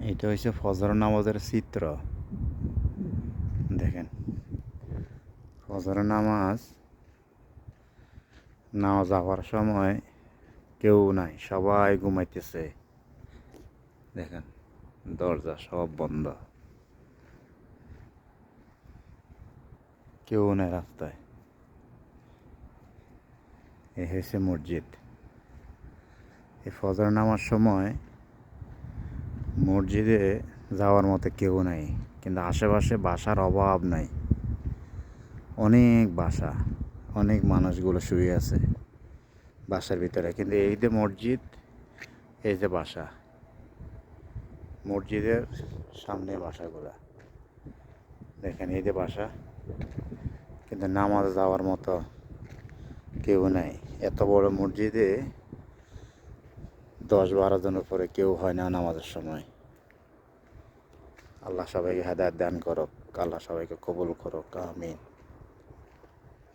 এটা হচ্ছে ফজর নামাজের চিত্র। দেখেন। ফজর নামাজ নাও যাওয়ার সময় কেউ নাই, সবাই ঘুমাইতেছে। দেখেন, দরজা সব বন্ধ। কেউ নাই রাস্তায়। এ হয়েছে মসজিদ। এই ফজর নামার সময় মসজিদে যাওয়ার মতো কেউ নাই, কিন্তু আশেপাশে বাসার অভাব নাই। অনেক বাসা, অনেক মানুষগুলো শুয়ে আছে বাসার ভিতরে। কিন্তু এই যে মসজিদ, এই যে বাসা, মসজিদের সামনে বাসাগুলা। দেখেন, এই যে বাসা, কিন্তু নামাজ যাওয়ার মতো কেউ নাই। এত বড় মসজিদে দশ বারো জনের পরে কেউ হয় না নামাজের সময়। আল্লাহ সবাইকে হেদায়ত দান করুক, আল্লাহ সবাইকে কবুল করুক, আমিন।